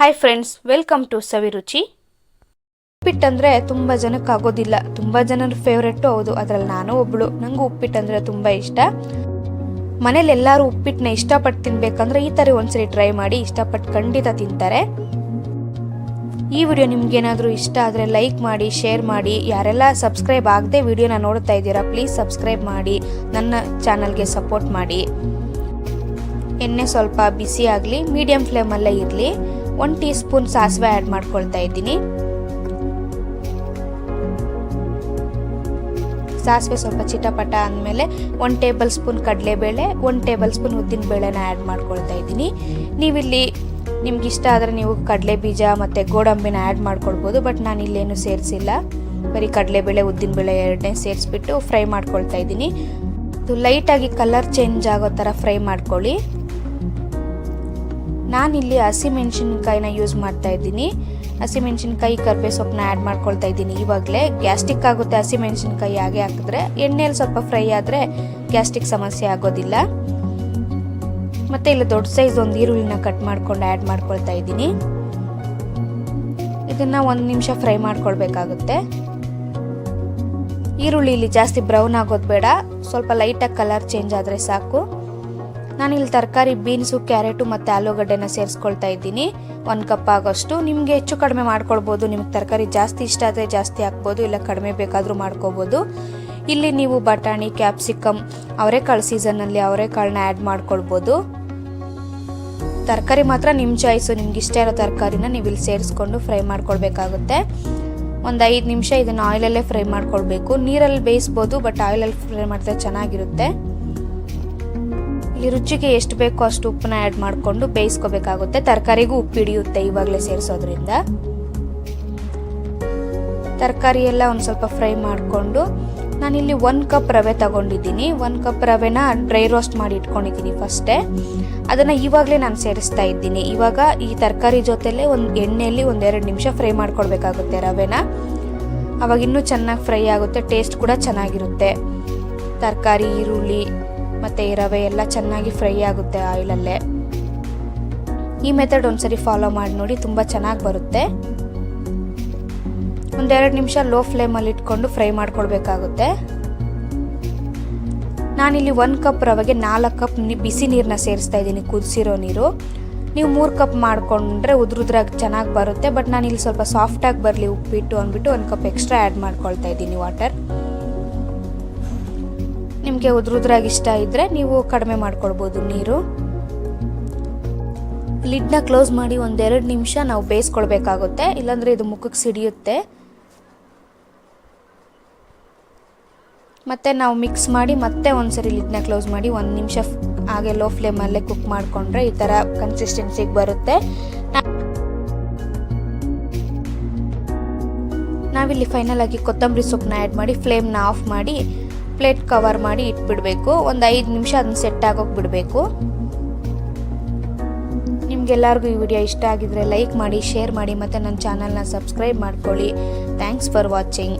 Hi friends welcome to Saviruchi ಉಪ್ಪಿಟ್ಟಂದರೆ ತುಂಬ ಜನಕ್ಕೆ ಆಗೋದಿಲ್ಲ. ತುಂಬ ಜನರ ಫೇವ್ರೆಟ್ಟು ಹೌದು. ಅದರಲ್ಲಿ ನಾನು ಒಬ್ಬಳು ನನಗೂ ಉಪ್ಪಿಟ್ಟು ಉಪ್ಪಿಟ್ಟಂದರೆ ತುಂಬ ಇಷ್ಟ. ಮನೇಲಿ ಎಲ್ಲರೂ ಉಪ್ಪಿಟ್ಟನ್ನ ಇಷ್ಟಪಟ್ಟು ತಿನ್ಬೇಕಂದ್ರೆ ಈ ಥರ ಒಂದ್ಸರಿ ಟ್ರೈ ಮಾಡಿ ಇಷ್ಟಪಟ್ಟು ಖಂಡಿತ ತಿಂತಾರೆ. ಈ ವಿಡಿಯೋ ನಿಮ್ಗೇನಾದರೂ ಇಷ್ಟ ಆದರೆ ಲೈಕ್ ಮಾಡಿ ಶೇರ್ ಮಾಡಿ. ಯಾರೆಲ್ಲ ಸಬ್ಸ್ಕ್ರೈಬ್ ಆಗದೆ ವಿಡಿಯೋನ ನೋಡ್ತಾ ಇದ್ದೀರಾ ಪ್ಲೀಸ್ ಸಬ್ಸ್ಕ್ರೈಬ್ ಮಾಡಿ. ನನ್ನ ಚಾನಲ್ಗೆ ಸಪೋರ್ಟ್ ಮಾಡಿ. ಎಣ್ಣೆ ಸ್ವಲ್ಪ ಬಿಸಿ ಆಗಲಿ ಮೀಡಿಯಮ್ ಫ್ಲೇಮಲ್ಲೇ ಇರಲಿ. ಒನ್ ಟೀ ಸ್ಪೂನ್ ಸಾಸಿವೆ ಆ್ಯಡ್ ಮಾಡ್ಕೊಳ್ತಾ ಇದ್ದೀನಿ. ಸಾಸಿವೆ ಸ್ವಲ್ಪ ಚಿಟಪಟ ಅಂದಮೇಲೆ ಒನ್ ಟೇಬಲ್ ಸ್ಪೂನ್ ಕಡಲೆಬೇಳೆ ಒನ್ ಟೇಬಲ್ ಸ್ಪೂನ್ ಉದ್ದಿನ ಬೇಳೆನ ಆ್ಯಡ್ ಮಾಡ್ಕೊಳ್ತಾ ಇದ್ದೀನಿ. ನೀವಿಲ್ಲಿ ನಿಮ್ಗೆ ಇಷ್ಟ ಆದರೆ ನೀವು ಕಡಲೆ ಬೀಜ ಮತ್ತು ಗೋಡಂಬಿನ ಆ್ಯಡ್ ಮಾಡ್ಕೊಳ್ಬೋದು, ಬಟ್ ನಾನು ಇಲ್ಲೇನು ಸೇರಿಸಿಲ್ಲ. ಬರೀ ಕಡಲೆಬೇಳೆ ಉದ್ದಿನಬೇಳೆ ಎರಡನೇ ಸೇರಿಸ್ಬಿಟ್ಟು ಫ್ರೈ ಮಾಡ್ಕೊಳ್ತಾ ಇದ್ದೀನಿ. ಅದು ಲೈಟಾಗಿ ಕಲರ್ ಚೇಂಜ್ ಆಗೋ ಥರ ಫ್ರೈ ಮಾಡ್ಕೊಳ್ಳಿ. ನಾನಿಲ್ಲಿ ಹಸಿಮೆಣ್ಸಿನ್ಕಾಯಿನ ಯೂಸ್ ಮಾಡ್ತಾ ಇದ್ದೀನಿ. ಹಸಿಮೆಣ್ಸಿನ್ಕಾಯಿ ಕರ್ಬೇ ಸೊಪ್ಪನ್ನ ಆ್ಯಡ್ ಮಾಡ್ಕೊಳ್ತಾ ಇದ್ದೀನಿ. ಇವಾಗಲೇ ಗ್ಯಾಸ್ಟಿಕ್ ಆಗುತ್ತೆ ಹಸಿಮೆಣ್ಸಿನ್ಕಾಯಿ ಹಾಗೆ ಹಾಕಿದ್ರೆ. ಎಣ್ಣೆಯಲ್ಲಿ ಸ್ವಲ್ಪ ಫ್ರೈ ಆದರೆ ಗ್ಯಾಸ್ಟಿಕ್ ಸಮಸ್ಯೆ ಆಗೋದಿಲ್ಲ. ಮತ್ತು ಇಲ್ಲಿ ದೊಡ್ಡ ಸೈಜ್ ಒಂದು ಈರುಳ್ಳಿನ ಕಟ್ ಮಾಡ್ಕೊಂಡು ಆ್ಯಡ್ ಮಾಡ್ಕೊಳ್ತಾ ಇದ್ದೀನಿ. ಇದನ್ನು ಒಂದು ನಿಮಿಷ ಫ್ರೈ ಮಾಡ್ಕೊಳ್ಬೇಕಾಗುತ್ತೆ. ಈರುಳ್ಳಿ ಇಲ್ಲಿ ಜಾಸ್ತಿ ಬ್ರೌನ್ ಆಗೋದು ಬೇಡ. ಸ್ವಲ್ಪ ಲೈಟಾಗಿ ಕಲರ್ ಚೇಂಜ್ ಆದರೆ ಸಾಕು. ನಾನಿಲ್ಲಿ ತರಕಾರಿ, ಬೀನ್ಸು, ಕ್ಯಾರೆಟು ಮತ್ತು ಆಲೂಗಡ್ಡೆನ ಸೇರಿಸ್ಕೊಳ್ತಾ ಇದ್ದೀನಿ. ಒಂದು ಕಪ್ ಆಗೋಷ್ಟು. ನಿಮಗೆ ಹೆಚ್ಚು ಕಡಿಮೆ ಮಾಡ್ಕೊಳ್ಬೋದು. ನಿಮ್ಗೆ ತರಕಾರಿ ಜಾಸ್ತಿ ಇಷ್ಟ ಆದರೆ ಜಾಸ್ತಿ ಹಾಕ್ಬೋದು. ಇಲ್ಲ ಕಡಿಮೆ ಬೇಕಾದರೂ ಮಾಡ್ಕೋಬೋದು ಇಲ್ಲಿ ನೀವು ಬಟಾಣಿ ಕ್ಯಾಪ್ಸಿಕಮ್ ಅವರೆಕಾಳು ಸೀಸನ್ನಲ್ಲಿ ಅವರೆಕಾಳನ್ನ ಆ್ಯಡ್ ಮಾಡ್ಕೊಳ್ಬೋದು. ತರಕಾರಿ ಮಾತ್ರ ನಿಮ್ಮ ಚಾಯ್ಸು. ನಿಮ್ಗೆ ಇಷ್ಟ ಇರೋ ತರಕಾರಿನ ನೀವು ಇಲ್ಲಿ ಸೇರಿಸ್ಕೊಂಡು ಫ್ರೈ ಮಾಡ್ಕೊಳ್ಬೇಕಾಗುತ್ತೆ. ಒಂದು ಐದು ನಿಮಿಷ ಇದನ್ನು ಆಯಿಲಲ್ಲೇ ಫ್ರೈ ಮಾಡ್ಕೊಳ್ಬೇಕು. ನೀರಲ್ಲಿ ಬೇಯಿಸ್ಬೋದು ಬಟ್ ಆಯಿಲಲ್ಲಿ ಫ್ರೈ ಮಾಡಿದ್ರೆ ಚೆನ್ನಾಗಿರುತ್ತೆ. ಇಲ್ಲಿ ರುಚಿಗೆ ಎಷ್ಟು ಬೇಕೋ ಅಷ್ಟು ಉಪ್ಪನ್ನ ಆ್ಯಡ್ ಮಾಡಿಕೊಂಡು ಬೇಯಿಸ್ಕೋಬೇಕಾಗುತ್ತೆ. ತರಕಾರಿಗೂ ಉಪ್ಪು ಹಿಡಿಯುತ್ತೆ ಇವಾಗಲೇ ಸೇರಿಸೋದ್ರಿಂದ. ತರಕಾರಿ ಎಲ್ಲ ಒಂದು ಸ್ವಲ್ಪ ಫ್ರೈ ಮಾಡಿಕೊಂಡು ನಾನಿಲ್ಲಿ ಒಂದು ಕಪ್ ರವೆ ತಗೊಂಡಿದ್ದೀನಿ. ಒಂದು ಕಪ್ ರವೆನ ಡ್ರೈ ರೋಸ್ಟ್ ಮಾಡಿ ಇಟ್ಕೊಂಡಿದ್ದೀನಿ ಫಸ್ಟೇ. ಅದನ್ನು ಇವಾಗಲೇ ನಾನು ಸೇರಿಸ್ತಾ ಇದ್ದೀನಿ. ಇವಾಗ ಈ ತರಕಾರಿ ಜೊತೆಲೇ ಒಂದು ಎಣ್ಣೆಯಲ್ಲಿ ಒಂದೆರಡು ನಿಮಿಷ ಫ್ರೈ ಮಾಡ್ಕೊಡ್ಬೇಕಾಗುತ್ತೆ ರವೆನ. ಅವಾಗ ಇನ್ನೂ ಚೆನ್ನಾಗಿ ಫ್ರೈ ಆಗುತ್ತೆ, ಟೇಸ್ಟ್ ಕೂಡ ಚೆನ್ನಾಗಿರುತ್ತೆ. ತರಕಾರಿ, ಈರುಳ್ಳಿ ಮತ್ತು ರವೆ ಎಲ್ಲ ಚೆನ್ನಾಗಿ ಫ್ರೈ ಆಗುತ್ತೆ ಆಯಿಲಲ್ಲೇ. ಈ ಮೆಥಡ್ ಒಂದ್ಸರಿ ಫಾಲೋ ಮಾಡಿ ನೋಡಿ, ತುಂಬ ಚೆನ್ನಾಗಿ ಬರುತ್ತೆ. ಒಂದೆರಡು ನಿಮಿಷ ಲೋ ಫ್ಲೇಮಲ್ಲಿ ಇಟ್ಕೊಂಡು ಫ್ರೈ ಮಾಡ್ಕೊಳ್ಬೇಕಾಗುತ್ತೆ. ನಾನಿಲ್ಲಿ ಒಂದು ಕಪ್ ರವೆಗೆ ನಾಲ್ಕು ಕಪ್ ಬಿಸಿ ನೀರನ್ನ ಸೇರಿಸ್ತಾ ಇದ್ದೀನಿ, ಕುದಿಸಿರೋ ನೀರು. ನೀವು ಮೂರು ಕಪ್ ಮಾಡಿಕೊಂಡ್ರೆ ಉದ್ರುದ್ರಾಗಿ ಚೆನ್ನಾಗಿ ಬರುತ್ತೆ, ಬಟ್ ನಾನು ಇಲ್ಲಿ ಸ್ವಲ್ಪ ಸಾಫ್ಟಾಗಿ ಬರಲಿ ಉಪ್ಪಿಟ್ಟು ಅಂದ್ಬಿಟ್ಟು ಒಂದು ಕಪ್ ಎಕ್ಸ್ಟ್ರಾ ಆ್ಯಡ್ ಮಾಡ್ಕೊಳ್ತಾ ಇದ್ದೀನಿ ವಾಟರ್ ನಿಮಗೆ ಉದ್ರುದ್ರಾಗಿ ಇಷ್ಟ ಇದ್ದರೆ ನೀವು ಕಡಿಮೆ ಮಾಡ್ಕೊಳ್ಬೋದು ನೀರು. ಲಿಡ್ನ ಕ್ಲೋಸ್ ಮಾಡಿ ಒಂದೆರಡು ನಿಮಿಷ ನಾವು ಬೇಯಿಸ್ಕೊಳ್ಬೇಕಾಗುತ್ತೆ. ಇಲ್ಲಾಂದರೆ ಇದು ಮುಖಕ್ಕೆ ಸಿಡಿಯುತ್ತೆ. ಮತ್ತು ನಾವು ಮಿಕ್ಸ್ ಮಾಡಿ ಮತ್ತೆ ಒಂದ್ಸರಿ ಲಿಡ್ನ ಕ್ಲೋಸ್ ಮಾಡಿ ಒಂದು ನಿಮಿಷ ಹಾಗೆ ಲೋ ಫ್ಲೇಮಲ್ಲೇ ಕುಕ್ ಮಾಡಿಕೊಂಡ್ರೆ ಈ ಥರ ಕನ್ಸಿಸ್ಟೆನ್ಸಿಗೆ ಬರುತ್ತೆ. ನಾವಿಲ್ಲಿ ಫೈನಲ್ ಆಗಿ ಕೊತ್ತಂಬರಿ ಸೊಪ್ಪನ್ನ ಆ್ಯಡ್ ಮಾಡಿ ಫ್ಲೇಮ್ನ ಆಫ್ ಮಾಡಿ ಪ್ಲೇಟ್ ಕವರ್ ಮಾಡಿ ಇಟ್ಬಿಡಬೇಕು. ಒಂದು ಐದು ನಿಮಿಷ ಅದನ್ನ ಸೆಟ್ ಆಗೋಗಿ ಬಿಡಬೇಕು. ನಿಮಗೆಲ್ಲರಿಗೂ ಈ ವಿಡಿಯೋ ಇಷ್ಟ ಆಗಿದ್ರೆ ಲೈಕ್ ಮಾಡಿ ಶೇರ್ ಮಾಡಿ, ಮತ್ತು ನನ್ನ ಚಾನಲ್ನ ಸಬ್ಸ್ಕ್ರೈಬ್ ಮಾಡ್ಕೊಳ್ಳಿ. Thanks for watching